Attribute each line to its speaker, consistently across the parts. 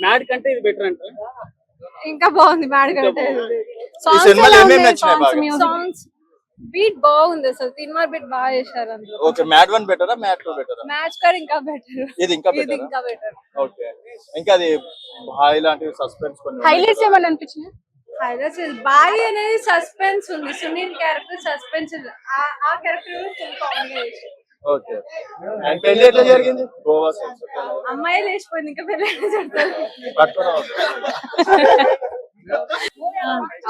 Speaker 1: Mad కంటే ఇది better అంటే.
Speaker 2: ఇంకా బాగుంది మ్యాడ్ కంటే? సాంగ్స్ బీట్ బాగుంది అసలు తిన్మార్ బీట్ బాగా చేశారు అందులో.
Speaker 3: ఓకే మ్యాట్ వన్ బెటరా మ్యాట్ టూ బెటరా?
Speaker 2: మ్యాచ్ కూడా ఇంకా బెటర్
Speaker 3: ఇది ఇంకా
Speaker 2: ఇది
Speaker 3: బెటరా
Speaker 2: ఇంకా బెటర్
Speaker 3: ఓకే. ఇంకా అది బాయ్ లాంటివి సస్పెన్స్ కొన్ని.
Speaker 4: హైలైట్స్ అనిపించినాయి?
Speaker 2: హైలైట్స్ బాయ్ అనేది సస్పెన్స్ ఉంది. సునీల్ క్యారెక్టర్ సస్పెన్స్ ఉంది. ఆ- ఆ character full combination
Speaker 3: okay. And పెళ్ళి ఎట్లా జరిగింది? గోవా సైన్స్
Speaker 2: అమ్మాయి లేచిపోయింది ఇంకా చెప్తారు
Speaker 3: పట్టుకోవడం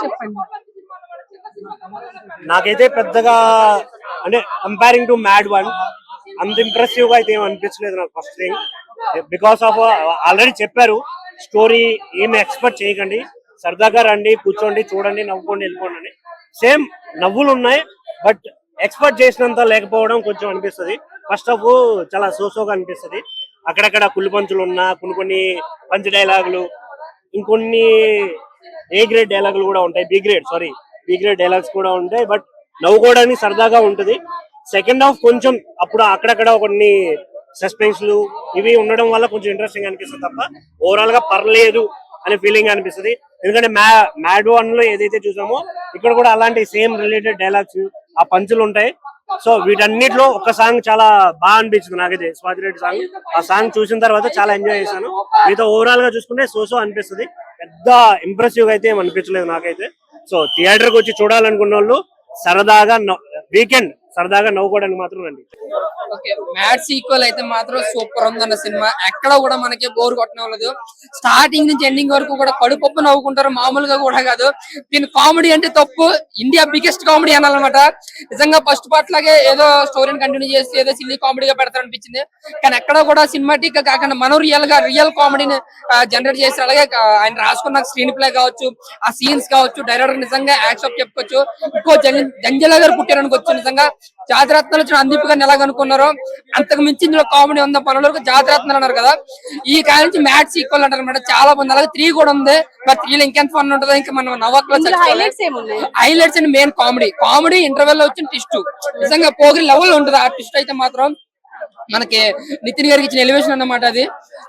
Speaker 4: చెప్పండి.
Speaker 5: నాకైతే పెద్దగా అంటే కంపేరింగ్ టు మ్యాడ్ వన్ అంత ఇంప్రెసివ్గా అయితే ఏం అనిపించలేదు నాకు first thing because of already చెప్పారు స్టోరీ ఏమి ఎక్స్పెక్ట్ చేయకండి. సరదాగా రండి కూర్చోండి చూడండి నవ్వుకోండి వెళ్ళిపోండి అని. సేమ్ నవ్వులు ఉన్నాయి బట్ ఎక్స్పెక్ట్ చేసినంత లేకపోవడం కొంచెం అనిపిస్తుంది. ఫస్ట్ ఆఫ్ చాలా సోసోగా అనిపిస్తుంది. అక్కడక్కడ కుళ్ళు పంచులు ఉన్నా కొన్ని కొన్ని పంచ్ డైలాగులు ఇంకొన్ని ఏ గ్రేడ్ డైలాగులు కూడా ఉంటాయి. B grade sorry B grade dialogues కూడా ఉంటాయి బట్ నవ్వుకోవడానికి సరదాగా ఉంటుంది. సెకండ్ హాఫ్ కొంచెం అప్పుడు అక్కడక్కడ కొన్ని సస్పెన్స్లు ఇవి ఉండడం వల్ల కొంచెం ఇంట్రెస్టింగ్ అనిపిస్తుంది తప్ప ఓవరాల్గా పర్లేదు అనే ఫీలింగ్ అనిపిస్తుంది. ఎందుకంటే మ్యా మ్యాడ్ వన్లో ఏదైతే చూసామో ఇక్కడ కూడా అలాంటి సేమ్ రిలేటెడ్ డైలాగ్స్ ఆ పంచులు ఉంటాయి. సో వీటన్నిటిలో ఒక సాంగ్ చాలా బాగా అనిపించింది నాకైతే స్వాతి రెడ్డి సాంగ్ ఆ సాంగ్ చూసిన తర్వాత చాలా ఎంజాయ్ చేశాను. మీతో ఓవరాల్గా చూసుకుంటే సోసో అనిపిస్తుంది. పెద్ద ఇంప్రెసివ్గా అయితే ఏం అనిపించలేదు నాకైతే. సో థియేటర్కి వచ్చి చూడాలనుకున్న వాళ్ళు సరదాగా వీకెండ్ సరదాగా నవ్వుకోవడానికి మాత్రం రండి.
Speaker 6: ఓకే ఈక్వల్ అయితే మాత్రం సూపర్ ఉందన్న సినిమా. ఎక్కడ కూడా మనకి బోర్ కొట్టనవ్వలేదు స్టార్టింగ్ నుంచి ఎండింగ్ వరకు కూడా కడుపప్పు నవ్వుకుంటారు మామూలుగా కూడా కాదు. దీని కామెడీ అంటే తప్పు. ఇండియా బిగ్గెస్ట్ కామెడీ అనాలన్నమాట. నిజంగా ఫస్ట్ పార్ట్ లాగే ఏదో స్టోరీని కంటిన్యూ చేసి ఏదో సిల్లీ కామెడీగా పెడతారు అనిపించింది కానీ ఎక్కడ కూడా సినిమాటిక్గా కాకుండా మనం రియల్గా రియల్ కామెడీని జనరేట్ చేసి అలాగే ఆయన రాసుకున్న స్క్రీన్ ప్లే కావచ్చు ఆ సీన్స్ కావచ్చు డైరెక్టర్ నిజంగా యాక్సెప్ట్ చెప్పుకోవచ్చు. ఇంకో జంజల గారు పుట్టారనుకోవచ్చు నిజంగా. జాతిరత్నాలు వచ్చిన అందీప్ గారిని అనుకున్నారో అంతకు మించి ఇందులో కామెడీ ఉందా? పనుల వరకు జాతిరత్నాలు అన్నారు కదా. ఈ కాలం నుంచి మ్యాచ్ ఈక్వల్ అంటారు అనమాట చాలా బాగుంది అలాగే త్రీ కూడా ఉంది. మరి త్రీలో ఇంకెంత ఫన్ ఉంటుందో ఇంకా మనం నవ్వట్లో
Speaker 4: highlights
Speaker 6: and main comedy comedy ఇంటర్వెల్లో వచ్చిన ట్విస్ట్ నిజంగా పోగిరి లెవెల్ ఉంటుంది ఆ ట్విస్ట్ అయితే మాత్రం. మనకి నితిన్ గారికి ఇచ్చిన ఎలివేషన్ అన్నమాట అది.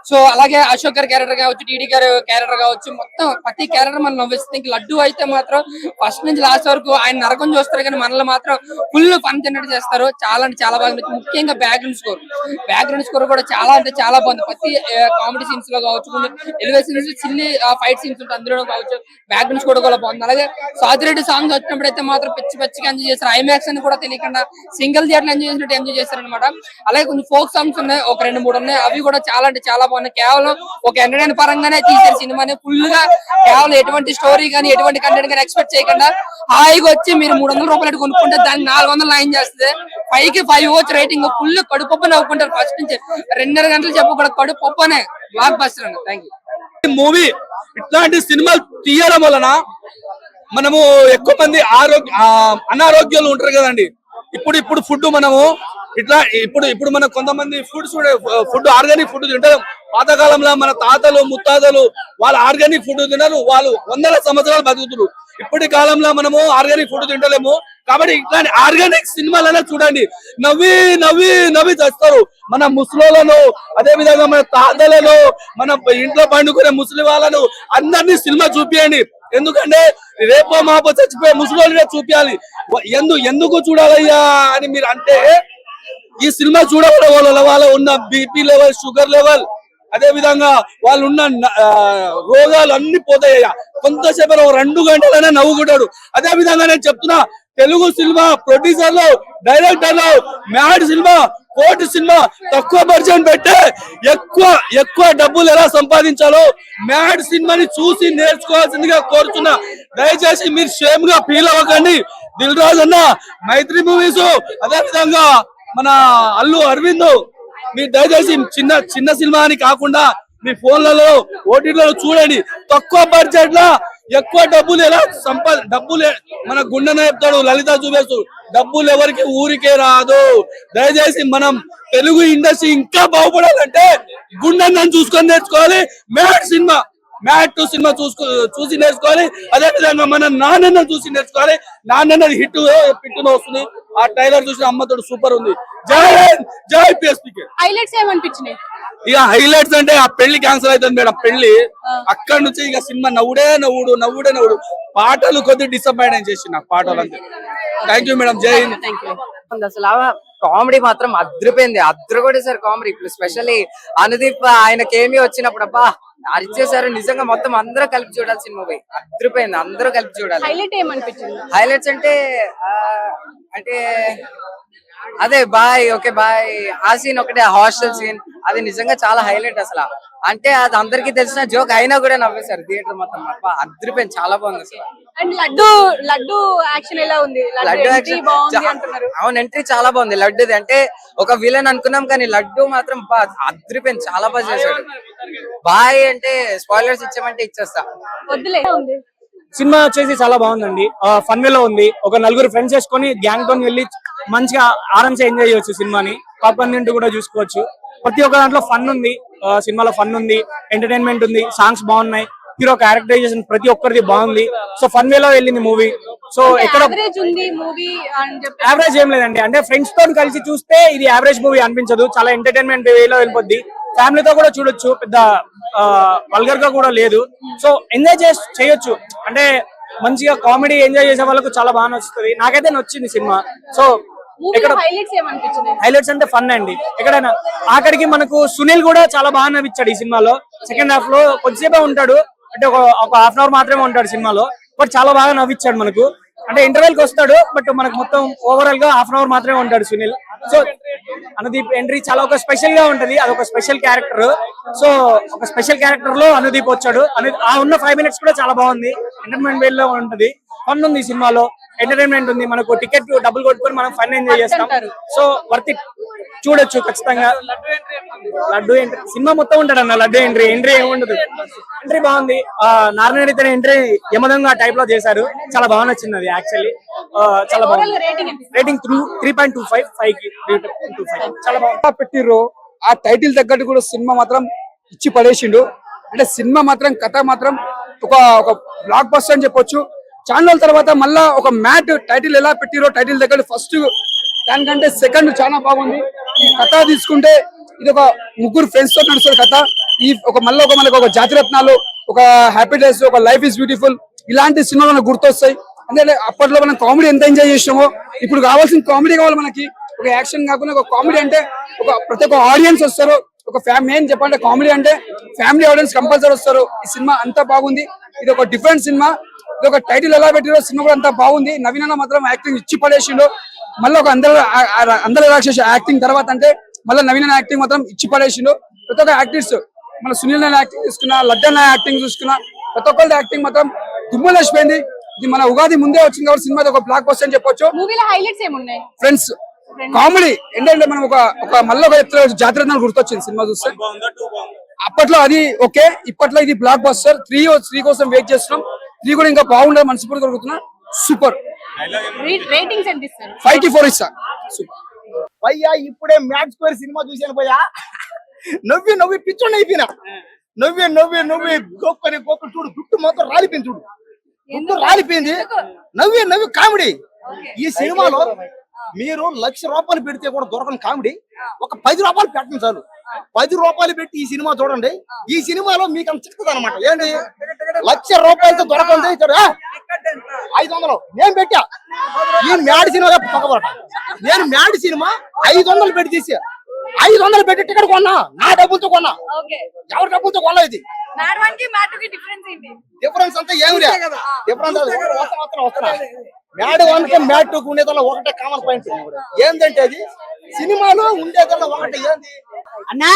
Speaker 6: సో అలాగే అశోక్ గారి క్యారెక్టర్ కావచ్చు టీడీ గారి క్యారెక్టర్ కావచ్చు మొత్తం ప్రతి క్యారెక్టర్ మనం నవ్విస్తుంది ఇంక లడ్డు అయితే మాత్రం ఫస్ట్ నుంచి లాస్ట్ వరకు ఆయన నరకం చూస్తారు కానీ మనల్ని మాత్రం ఫుల్ ఫన్ తిన్నట్టు చేస్తారు. చాలా అంటే చాలా బాగా ముఖ్యంగా బ్యాక్గ్రౌండ్ స్కోర్ బ్యాక్గ్రౌండ్ స్కోర్ కూడా చాలా అంటే చాలా బాగుంది. ప్రతి కామెడీ సీన్స్లో కావచ్చు కొన్ని చిన్ని చిల్లి ఫైట్ సీన్స్ ఉంటాయి అందులో కావచ్చు. బ్యాక్గ్రౌండ్ స్కోర్ కూడా బాగుంది. అలాగే సాతిరెడ్డి సాంగ్ వచ్చినప్పుడు అయితే మాత్రం పిచ్చి పిచ్చిగా ఎంజాయ్ చేస్తారు. ఐమాక్స్ అని కూడా తెలియకుండా సింగిల్ థియేటర్ ఎంజాయ్ చేసినట్టు ఎంజాయ్ చేస్తారు అనమాట అలాగే కొంచెం ఫోక్ సాంగ్స్ ఉన్నాయి. ఒక రెండు మూడు ఉన్నాయి. అవి కూడా చాలా అంటే చాలా బాగున్నాయి. కేవలం ఒక ఎంటర్టైన్ పరంగానే తీసారు సినిమాని ఫుల్గా కేవలం ఎటువంటి స్టోరీ కానీ ఎటువంటి కంటెంట్ కానీ ఎక్స్పెక్ట్ చేయకుండా హాయిగా వచ్చి మీరు మూడు వందల రూపాయలు కొనుక్కుంటే దాన్ని నాలుగు వందలు లైన్ చేస్తుంది. పైకి ఫైవ్ వచ్చి రేటింగ్ ఫుల్ కడుపు నవ్వుకుంటారు ఫస్ట్ నుంచి. రెండున్నర గంటలు చెప్పు కూడా కడుపప్పు అనే బ్లాక్ బస్టర్ అండి. థ్యాంక్ యూ
Speaker 7: మూవీ ఇట్లాంటి సినిమాలు తీయడం వలన మనము ఎక్కువ మంది ఆరోగ్య అనారోగ్యాలు ఉంటారు కదండి. ఇప్పుడు ఇప్పుడు ఫుడ్ మనము ఇట్లా ఇప్పుడు ఇప్పుడు మనం కొంతమంది ఫుడ్ ఫుడ్ ఆర్గానిక్ ఫుడ్ తింటారు. పాతకాలంలో మన తాతలు ముత్తాతలు వాళ్ళు ఆర్గానిక్ ఫుడ్ తినరు. వాళ్ళు వందల సంవత్సరాలు బతుకుతున్నారు. ఇప్పటి కాలంలో మనము ఆర్గానిక్ ఫుడ్ తింటలేము. కాబట్టి ఇట్లాంటి ఆర్గానిక్ సినిమాలనే చూడండి. నవ్వి నవ్వి నవ్వి చేస్తారు. మన ముసలోలను అదే విధంగా మన తాతలను మన ఇంట్లో పండుకునే ముస్లిం వాళ్ళను అందరినీ సినిమా చూపియండి. ఎందుకంటే రేపో మాపో చచ్చిపోయే ముసలి చూపించాలి. ఎందు ఎందుకు చూడాలయ్యా అని మీరు అంటే ఈ సినిమా చూడకూడదు వాళ్ళ వాళ్ళ ఉన్న బీపీ లెవెల్ షుగర్ లెవెల్ అదే విధంగా వాళ్ళు ఉన్న ఆ, రోగాలు అన్ని పోతాయ్యా. కొంతసేపు రెండు గంటలనే నవ్వుకుంటాడు. అదే విధంగా నేను చెప్తున్నా తెలుగు సినిమా ప్రొడ్యూసర్లు డైరెక్టర్లు మ్యాడ్ సినిమా కోటి సినిమా తక్కువ బడ్జెట్ పెట్టే ఎక్కువ ఎక్కువ డబ్బులు ఎలా సంపాదించాలో మ్యాడ్ సినిమాని చూసి నేర్చుకోవాల్సిందిగా కోరుతున్నా. దయచేసి మీరు షేమ్గా ఫీల్ అవ్వకండి. దిల్ రాజ్ అన్న మైత్రి మూవీస్ అదే విధంగా మన అల్లు అరవింద్ మీరు దయచేసి చిన్న చిన్న సినిమా అని కాకుండా మీ ఫోన్లలో ఓటీటీలలో చూడండి. తక్కువ బడ్జెట్లో ఎక్కువ డబ్బులు ఎలా సంపా డబ్బులు మన గుండెన చెప్తాడు లలిత చూపేస్తూ. డబ్బులు ఎవరికి ఊరికే రాదు. దయచేసి మనం తెలుగు ఇండస్ట్రీ ఇంకా బాగుపడాలంటే గుండె చూసుకొని నేర్చుకోవాలి. మ్యాట్ సినిమా మ్యాట్ టూ సినిమా చూసుకో చూసి నేర్చుకోవాలి. అదే విధంగా మన నాన్న చూసి నేర్చుకోవాలి. నాన్న హిట్ పిట్టున వస్తుంది. ఆ టైలర్ చూసిన అమ్మతోడు సూపర్ ఉంది. జై జై పిఎస్పీకే.
Speaker 4: హైలైట్స్ ఏమనిపించినాయి?
Speaker 8: ఇక హైలైట్స్ అంటే ఆ పెళ్ళి క్యాన్సిల్ అవుతుంది మేడం పెళ్ళి. అక్కడ నుంచి ఇక సినిమా నవ్వుడే నవ్వుడు నవ్వుడే నవ్వుడు. పాటలు కొద్ది డిసప్పాయింట్ చేసి నాకు పాటలు అంతే థ్యాంక్ యూ మేడం జై హింద్.
Speaker 1: అసలు కామెడీ మాత్రం అద్రిపోయింది అద్ర కూడా సార్ కామెడీ ఇప్పుడు స్పెషల్లీ అనుదీప్ ఆయనకి ఏమి వచ్చినప్పుడు అబ్బా అరిచేసారు నిజంగా మొత్తం అందరూ కలిపి చూడాల్సిన మూవీ అద్రిపోయింది అందరూ కలిపి చూడాలి.
Speaker 2: హైలైట్ ఏమనిపించింది?
Speaker 1: హైలైట్స్ అంటే అంటే అదే బాయ్ ఓకే బాయ్ ఆ సీన్ ఒకటే హాస్టల్ సీన్ అది నిజంగా చాలా హైలైట్ అసలు. అంటే అది అందరికీ తెలిసిన జోక్ అయినా కూడా నవ్వేశారు థియేటర్ మొత్తం అబ్బా అద్రిపోయింది చాలా బాగుంది అసలు.
Speaker 2: అండ్ లడ్డు లడ్డు యాక్షన్ ఎలా ఉంది?
Speaker 1: లడ్డు యాక్షన్ అవును ఎంట్రీ చాలా బాగుంది లడ్డుది. అంటే ఒక విలన్ అనుకున్నాం కానీ లడ్డు మాత్రం బా అద్రిపోయింది చాలా బాగా చేశాడు. బాయ్ అంటే స్పాయిలర్స్ ఇచ్చామంటే ఇచ్చేస్తా.
Speaker 2: వద్దులే.
Speaker 9: సినిమా వచ్చేసి చాలా బాగుంది ఫన్ వేలో ఉంది. ఒక నలుగురు ఫ్రెండ్స్ వేసుకొని గ్యాంగ్తో వెళ్ళి మంచిగా ఆరామ్సే ఎంజాయ్ చేయొచ్చు సినిమాని. తింటూ కూడా చూసుకోవచ్చు. ప్రతి ఒక్క దాంట్లో ఫన్ ఉంది. సినిమాలో ఫన్ ఉంది. ఎంటర్టైన్మెంట్ ఉంది. సాంగ్స్ బాగున్నాయి. హీరో క్యారెక్టరైజేషన్ ప్రతి ఒక్కరిది బాగుంది. సో ఫన్ వేలో వెళ్ళింది మూవీ సో ఎక్కడ
Speaker 2: యావరేజ్
Speaker 9: ఏం లేదండి. అంటే ఫ్రెండ్స్తో కలిసి చూస్తే ఇది యావరేజ్ మూవీ అనిపించదు. చాలా ఎంటర్టైన్మెంట్ వేలో వెళ్ళిపోద్ది. ఫ్యామిలీతో కూడా చూడొచ్చు. పెద్ద వల్గర్గా కూడా లేదు. సో ఎంజాయ్ చేసి చేయొచ్చు. అంటే మంచిగా కామెడీ ఎంజాయ్ చేసే వాళ్ళకు చాలా బాగా నచ్చుతుంది. నాకైతే నచ్చింది సినిమా. సో ఎక్కడ
Speaker 2: హైలైట్స్
Speaker 9: అంటే ఫన్ అండి. ఎక్కడైనా ఆఖరికి మనకు సునీల్ కూడా చాలా బాగా నవ్వించాడు ఈ సినిమాలో. సెకండ్ హాఫ్లో కొద్దిసేపే ఉంటాడు. అంటే ఒక హాఫ్ అన్ అవర్ మాత్రమే ఉంటాడు సినిమాలో. బట్ చాలా బాగా నవ్వించాడు మనకు. అంటే ఇంటర్వెల్కి వస్తాడు బట్ మనకు మొత్తం ఓవరాల్గా హాఫ్ అన్ అవర్ మాత్రమే ఉంటాడు సునీల్. సో అనుదీప్ ఎంట్రీ చాలా ఒక స్పెషల్గా ఉంటది. అది ఒక స్పెషల్ క్యారెక్టర్ సో ఒక స్పెషల్ క్యారెక్టర్లో అనుదీప్ వచ్చాడు. ఆ ఉన్న ఫైవ్ మినిట్స్ కూడా చాలా బాగుంది. ఎంటర్టైన్మెంట్ వేలో ఉంటది. ఫన్ ఉంది ఈ సినిమాలో. ఎంటర్టైన్మెంట్ ఉంది. మనకు టికెట్ డబ్బులు కొట్టుకొని మనం ఫన్ ఎంజాయ్ చేస్తాం. సో వర్త్ చూడొచ్చు ఖచ్చితంగా. లడ్డు ఎంట్రీ సినిమా మొత్తం ఉంటాడు అన్న లడ్డు ఎంట్రీ ఎంట్రీ ఏమి ఉండదు. ఎంట్రీ బాగుంది. ఆ నారాయణ తన ఎంట్రీ యమదంగా టైప్లో చేశారు. చాలా బాగా నచ్చింది అది యాక్చువల్లీ చాలా బాగుంది.
Speaker 2: Rating
Speaker 9: through three point two five ఫైవ్కి టూ ఫైవ్ చాలా బాగుంది.
Speaker 8: పెట్టిర్రు. ఆ టైటిల్ తగ్గట్టు కూడా సినిమా మాత్రం ఇచ్చి పడేసిండు. అంటే సినిమా మాత్రం కథ మాత్రం ఒక ఒక బ్లాక్ బస్టర్ అని చెప్పొచ్చు. ఛానల్ తర్వాత మళ్ళా ఒక మ్యాట్ టైటిల్ ఎలా పెట్టిరో టైటిల్ దగ్గర ఫస్ట్ దానికంటే సెకండ్ చాలా బాగుంది. ఈ కథ తీసుకుంటే ఇది ఒక ముగ్గురు ఫ్రెండ్స్తో నడుస్తుంది కథ. ఈ ఒక మళ్ళీ ఒక మనకు ఒక జాతిరత్నాలు ఒక హ్యాపీ డేస్ ఒక లైఫ్ ఇస్ బ్యూటిఫుల్ ఇలాంటి సినిమాలు మనకు గుర్తొస్తాయి. అంటే అప్పట్లో మనం కామెడీ ఎంత ఎంజాయ్ చేసినామో ఇప్పుడు కావాల్సిన కామెడీ కావాలి మనకి. ఒక యాక్షన్ కాకుండా ఒక కామెడీ అంటే ఒక ప్రతి ఒక్క ఆడియన్స్ వస్తారు. ఒక ఫ్యామిలీ ఏం చెప్పాలంటే కామెడీ అంటే ఫ్యామిలీ ఆడియన్స్ కంపల్సరీ వస్తారు. ఈ సినిమా అంత బాగుంది. ఇది ఒక డిఫరెంట్ సినిమా. ఇది ఒక టైటిల్ ఎలా పెట్టిరో సినిమా కూడా అంత బాగుంది. నవీన అన్న మాత్రం యాక్టింగ్ ఇచ్చి పడేసిండు. మళ్ళీ ఒక అందరూ అందరూ రాక్షస యాక్టింగ్ తర్వాత అంటే మళ్ళీ నవీన యాక్టింగ్ మాత్రం ఇచ్చి పడేసిండు. ప్రతి ఒక్క యాక్టర్స్ మన సునీల్ అన్న యాక్టింగ్ చూసుకున్నా లడ్డన్న యాక్టింగ్ చూసుకున్నా ప్రతి ఒక్కరి యాక్టింగ్ మాత్రం దుమ్ములేసిపోయింది ఇది మన ఉగాది ముందే వచ్చింది కాబట్టి సినిమా ఒక బ్లాక్ బస్టర్ అని చెప్పొచ్చు.
Speaker 2: మూవీలో హైలైట్స్ ఏమున్నాయి?
Speaker 8: ఫ్రెండ్స్ కామెడీ ఏంటంటే మనం ఒక ఒక మళ్ళీ ఒక జాతరత్నాలు గుర్తొచ్చింది సినిమా చూస్తే. అప్పట్లో అది ఓకే ఇప్పట్లో ఇది బ్లాక్ బస్టర్ త్రీ త్రీ కోసం వెయిట్ చేస్తున్నాం. త్రీ కూడా ఇంకా బాగుండదు మనస్ఫూర్తి దొరుకుతున్నా సూపర్.
Speaker 2: రేటింగ్స్ ఎంత ఇస్తారు?
Speaker 8: ఫైవ్కి ఫోర్ ఇస్తా. సూపర్.
Speaker 3: భయ్యా ఇప్పుడే మ్యాచ్ స్క్వేర్ సినిమా చూశాను భయ్యా. నవ్వి నవ్వి పిచ్చోండి అయిపోయినా. నవ్వి నవ్వి నవ్వి గొప్పని గొప్ప చూడు గుట్టు మొత్తం రాలిపోయింది చూడు. గుట్టు రాలిపోయింది. నవ్వి నవ్వి కామెడీ. ఈ సినిమాలో మీరు లక్ష రూపాయలు పెడితే కూడా దొరకని కామెడీ. ఒక పది రూపాయలు పెట్టండి చాలు. పది రూపాయలు పెట్టి ఈ సినిమా చూడండి. ఈ సినిమాలో మీకు అంత చిక్కుతుంది అనమాట ఏంటి? లక్ష రూపాయలతో దొరకండి ఇక్కడ. ఐదు వందలు నేను పెట్టా. ఈ మ్యాడ్ సినిమా పక్కబోట నేను మ్యాడ్ సినిమా ఐదు వందలు పెట్టి తీసా. ఐదు వందలు పెట్టి టికెట్ కొన్నా. నా డబ్బులతో కొన్నా. ఎవరి డబ్బులతో కొన్నా ఇది?
Speaker 10: డిఫరెన్స్
Speaker 3: అంతా ఏమి డిఫరెన్స్ వస్తున్నా వస్తున్నా మ్యాడ్ వన్కి మ్యాడ్ టూ ఉండేదల్లా ఒకటే కామన్ పాయింట్ ఏంటంటే అది? సినిమాలో ఉండేదన్న ఒకటే ఏంది?
Speaker 11: అన్నా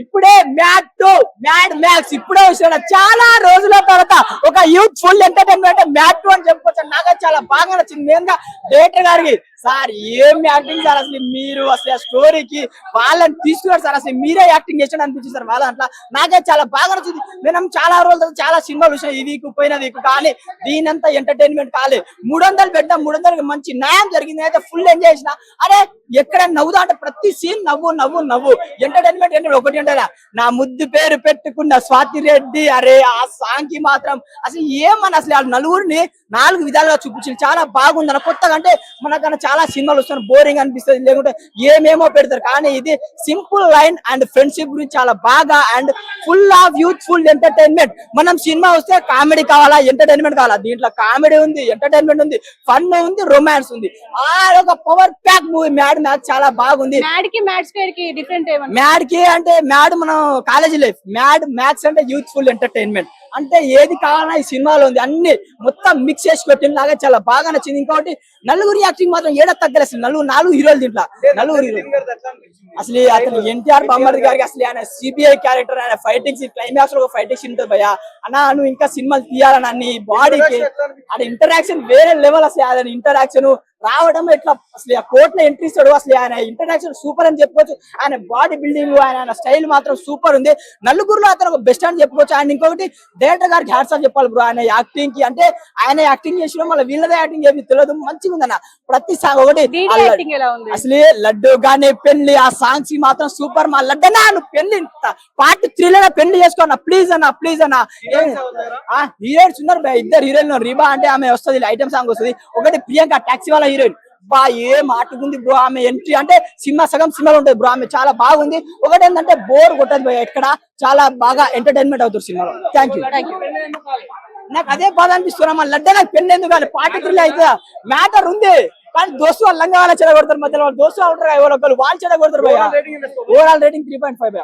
Speaker 11: ఇప్పుడే మ్యాడ్ టూ మ్యాడ్ మ్యాక్స్ ఇప్పుడే వచ్చాడు చాలా రోజుల తర్వాత ఒక youthful entertainment mad two అని చెప్పుకోవచ్చు. నాకు చాలా బాగా నచ్చింది. మెయిన్గా డైరెక్టర్ గారికి సార్ ఏం యాక్టింగ్ సార్ అసలు మీరు? అసలు స్టోరీకి వాళ్ళని తీసుకున్నారు సార్. అసలు మీరే యాక్టింగ్ చేసాడు అనిపించింది సార్ వాళ్ళ అట్లా. నాకే చాలా బాగా నచ్చింది. నేను చాలా రోజుల చాలా సినిమాలు విషయం ఈ వీక్ పోయిన వీక్. కానీ దీనంతా ఎంటర్టైన్మెంట్ కాలే. మూడు వందలు పెట్టాం మూడు వందలకి మంచి న్యాయం జరిగింది. అయితే ఫుల్ ఎంజాయ్ చేసిన. అరే ఎక్కడ నవ్వుదా అంటే ప్రతి సీన్ నవ్వు నవ్వు నవ్వు. ఎంటర్టైన్మెంట్ అంటే ఒకటి ఉంటారా నా ముద్దు పేరు పెట్టుకున్న స్వాతి రెడ్డి అరే ఆ సాంగ్కి మాత్రం అసలు ఏమని అసలు ఆ నలుగురిని నాలుగు విధాలుగా చూపించింది. చాలా బాగుంది. అన్న కొత్తగా అంటే మనకన్నా చాలా సినిమాలు వస్తున్నాయి. బోరింగ్ అనిపిస్తుంది. లేకుంటే ఏమేమో పెడతారు. కానీ ఇది సింపుల్ లైన్ అండ్ ఫ్రెండ్షిప్ గురించి చాలా బాగా and full of youthful entertainment. మనం సినిమా వస్తే కామెడీ కావాలా? ఎంటర్టైన్మెంట్ కావాలా? దీంట్లో కామెడీ ఉంది ఎంటర్టైన్మెంట్ ఉంది ఫన్ ఉంది రొమాన్స్ ఉంది. ఆ ఒక power pack movie mad match చాలా బాగుంది. మ్యాడ్కి అంటే మ్యాడ్ మనం కాలేజీ లైఫ్ మ్యాడ్ మ్యాథ్స్ అంటే యూత్ఫుల్ ఎంటర్టైన్మెంట్ అంటే ఏది కావాలన్నా ఈ సినిమాలో ఉంది. అన్ని మొత్తం మిక్స్ చేసి పెట్టిన లాగా చాలా బాగా నచ్చింది. ఇంకోటి నలుగురి యాక్టింగ్ మాత్రం ఏడ తగ్గలేదు నలుగురు నాలుగు హీరోలు దీంట్లో నలుగురు అసలు అతను ఎన్టీఆర్ బొమ్మడి గారికి అసలు ఆయన సిబిఐ క్యారెక్టర్ ఆయన ఫైటింగ్స్ క్లైమాక్స్లో ఒక ఫైటింగ్స్ ఉంటుంది భయ్య. అన్న నువ్వు ఇంకా సినిమాలు తీయాలని అన్ని బాడీకి అది ఇంటరాక్షన్ వేరే లెవెల్ అసలు. ఇంటరాక్షన్ రావడం ఇట్లా అసలు ఆ కోర్ట్లో ఎంట్రీ ఇస్తాడు. అసలు ఆయన ఇంటరాక్షన్ సూపర్ అని చెప్పుకోవచ్చు. ఆయన బాడీ బిల్డింగ్ ఆయన ఆయన స్టైల్ మాత్రం సూపర్ ఉంది. నలుగురులో అతను ఒక బెస్ట్ అని చెప్పుకోవచ్చు. ఆయన ఇంకొకటి డైరెక్టర్ గారికి హ్యాట్స్ ఆఫ్ చెప్పాలి బ్రో ఆయన యాక్టింగ్కి అంటే ఆయన యాక్టింగ్ చేసిన మళ్ళీ వీళ్ళదే యాక్టింగ్ చేసి తెలియదు మంచిగా ఉందన్న. ప్రతి సాంగ్ ఒకటి
Speaker 4: డీడీ
Speaker 11: అల్ల-
Speaker 4: యాక్టింగ్ ఎలా ఉంది?
Speaker 11: అసలు లడ్డు గానీ పెళ్ళి ఆ సాంగ్స్ మాత్రం సూపర్ మా లడ్డనా? నువ్వు పెళ్ళి పార్ట్ త్రీలో పెళ్ళి చేసుకో ప్లీజ్ అన్న ప్లీజ్ అన్న. హీరోయిన్స్ ఉన్నారు ఇద్దరు హీరోయిన్ రీబా అంటే ఆమె వస్తుంది ఐటమ్ సాంగ్ వస్తుంది. ఒకటి ప్రియాంక టాక్సీ వాళ్ళ హీరోయిన్ బా ఏ మాటకుంది బ్రో ఆమె ఎంట్రీ అంటే సినిమా సగం సినిమాలో ఉంటుంది బ్రో ఆమె. చాలా బాగుంది. ఒకటి ఏంటంటే బోర్ కొట్టదు భయ్యా ఎక్కడ చాలా బాగా ఎంటర్టైన్మెంట్ అవుతుంది సినిమాలో. థ్యాంక్ యూ నాకు అదే బాధ అనిపిస్తున్నా మా లడ్డ నాకు పెళ్ళి ఎందుకు కానీ పార్టీ త్రిల్ అయితే మ్యాటర్ ఉంది. కానీ దోస్తు వాళ్ళు లంగా వాళ్ళ చెడ కొడతారు మధ్యలో. వాళ్ళు దోస్తు ఉంటారు ఎవరో ఒకరు. వాళ్ళు చెడ కొడతారు భయ్యా. Overall rating three point five